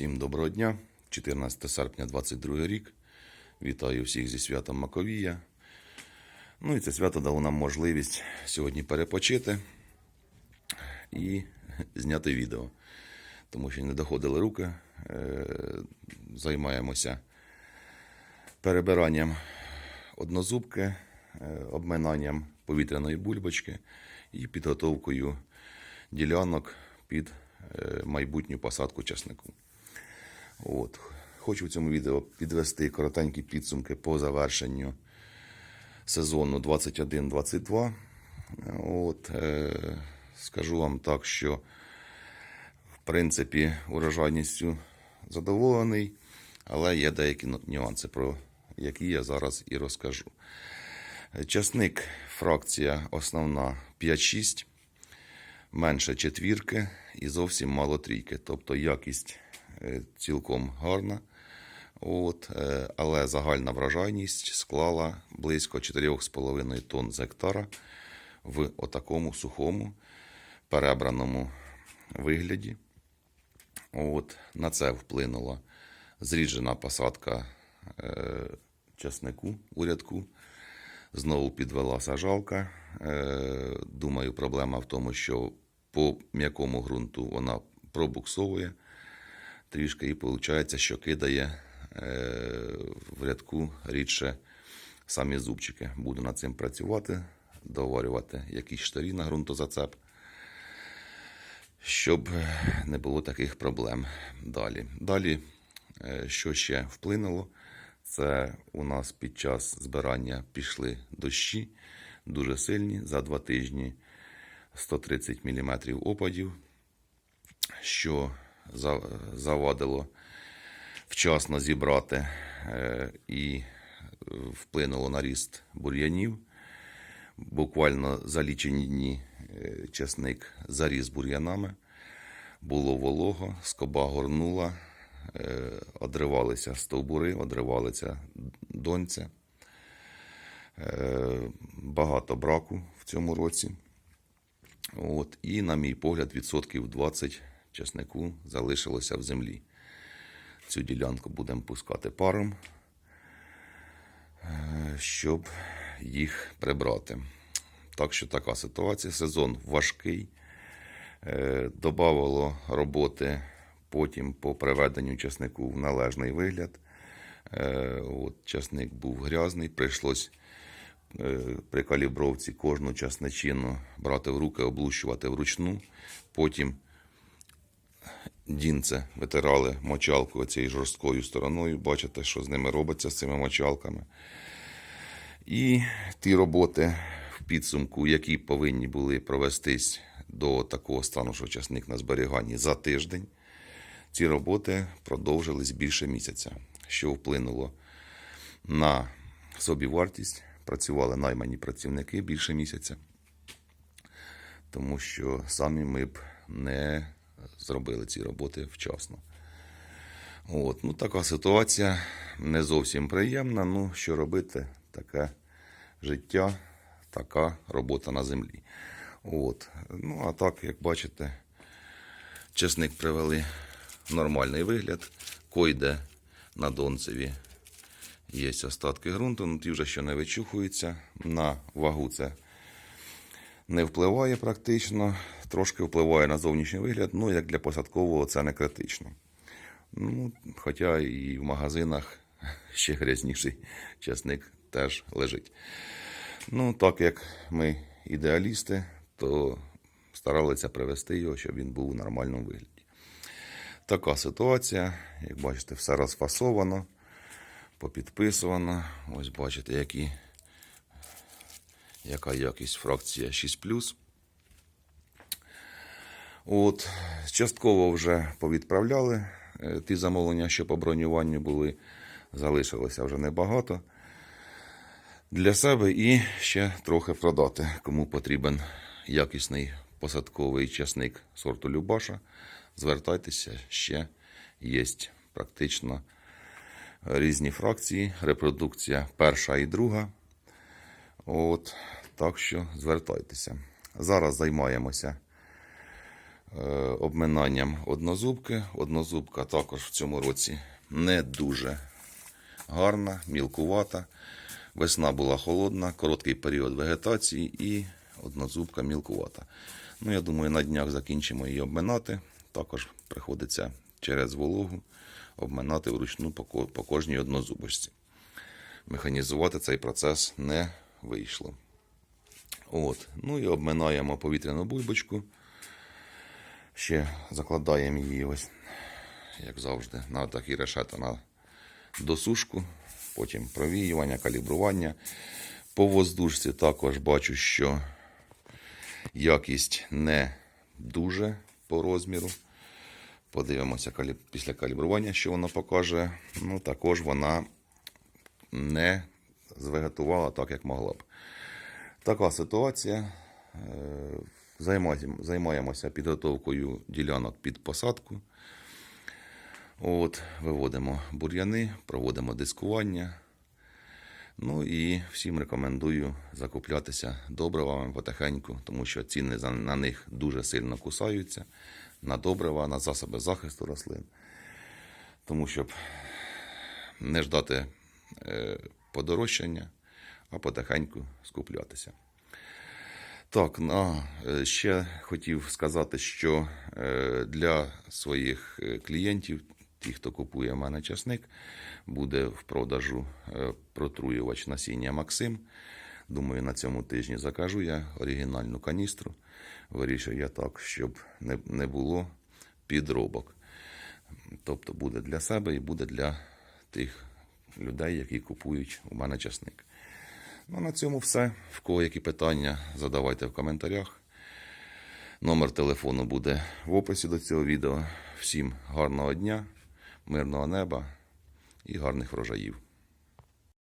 Всім доброго дня, 14 серпня 22 рік. Вітаю всіх зі святом Маковія. Ну і це свято дало нам можливість сьогодні перепочити і зняти відео. Тому що не доходили руки. Е, Займаємося перебиранням однозубки, е, обминанням повітряної бульбочки і підготовкою ділянок під е, майбутню посадку часнику. От. Хочу в цьому відео підвести коротенькі підсумки по завершенню сезону 21-22. От, е, скажу вам так, що в принципі урожайністю задоволений, але є деякі нюанси, про які я зараз і розкажу. Часник фракція основна 5-6, менше четвірки і зовсім мало трійки. Тобто якість цілком гарна. От, е, але загальна врожайність склала близько 4,5 тонн з гектара в отакому сухому перебраному вигляді. От, на це вплинула зріджена посадка е, часнику у рядку. Знову підвела сажалка. Е, думаю, проблема в тому, що по м'якому ґрунту вона пробуксовує трішки і виходить, що кидає е, в рядку рідше самі зубчики. Буду над цим працювати, доварювати якісь штарі на ґрунтозацеп, щоб не було таких проблем далі. Далі, е, що ще вплинуло, це у нас під час збирання пішли дощі дуже сильні за два тижні 130 мм опадів, що завадило вчасно зібрати е, і вплинуло на ріст бур'янів. Буквально за лічені дні е, часник заріс бур'янами, було волого, скоба горнула, е, одривалися стовбури, одривалися донця. Багато браку в цьому році. От, і, на мій погляд, відсотків 20 часнику залишилося в землі. Цю ділянку будемо пускати паром, е, щоб їх прибрати. Так що така ситуація. Сезон важкий. Е, Добавило роботи потім по приведенню часнику в належний вигляд. Е, От, часник був грязний, прийшлось при калібровці кожну часничину брати в руки, облущувати вручну. Потім дінце витирали мочалку цією жорсткою стороною. Бачите, що з ними робиться з цими мочалками. І ті роботи в підсумку, які повинні були провестись до такого стану, що часник на зберіганні за тиждень, ці роботи продовжились більше місяця, що вплинуло на собівартість. Працювали наймані працівники більше місяця, тому що самі ми б не зробили ці роботи вчасно. От, ну, така ситуація не зовсім приємна. Ну, що робити? Таке життя, така робота на землі. От. Ну, а так, як бачите, чесник привели в нормальний вигляд. Койде на Донцеві є остатки ґрунту, ну ті вже що не вичухуються. На вагу це не впливає практично, трошки впливає на зовнішній вигляд, ну як для посадкового це не критично. Ну, хоча і в магазинах ще грязніший часник теж лежить. Ну, так як ми ідеалісти, то старалися привести його, щоб він був у нормальному вигляді. Така ситуація, як бачите, все розфасовано, попідписувано. Ось бачите, які, яка якість фракція 6 От, частково вже повідправляли е, ті замовлення, що по бронюванню були, залишилося вже небагато. Для себе і ще трохи продати, кому потрібен якісний посадковий часник сорту Любаша. Звертайтеся, ще є практично різні фракції, репродукція перша і друга. От, так що звертайтеся. Зараз займаємося обминанням однозубки. Однозубка також в цьому році не дуже гарна, мілкувата. Весна була холодна, короткий період вегетації і однозубка мілкувата. Ну, я думаю, на днях закінчимо її обминати. Також приходиться через вологу обминати вручну по кожній однозубочці. Механізувати цей процес не вийшло. От. Ну і обминаємо повітряну бульбочку. Ще закладаємо її ось, як завжди, на такі решета на досушку, потім провіювання, калібрування. По воздушці також бачу, що якість не дуже по розміру. Подивимося після калібрування, що воно покаже. Ну, також вона не звегетувала так, як могла б. Така ситуація. Займаємо- Займаємося підготовкою ділянок під посадку. От, виводимо бур'яни, проводимо дискування. Ну і всім рекомендую закуплятися добривами потихеньку, тому що ціни на них дуже сильно кусаються. На добрива, на засоби захисту рослин. Тому щоб не ждати е, подорожчання, а потихеньку скуплятися. Так, на, е, ще хотів сказати, що е, для своїх е, клієнтів, ті, хто купує в мене часник, буде в продажу протруювач насіння Максим. Думаю, на цьому тижні закажу я оригінальну каністру. Вирішив я так, щоб не було підробок. Тобто буде для себе і буде для тих людей, які купують у мене часник. Ну, на цьому все. В кого які питання, задавайте в коментарях. Номер телефону буде в описі до цього відео. Всім гарного дня, мирного неба і гарних врожаїв.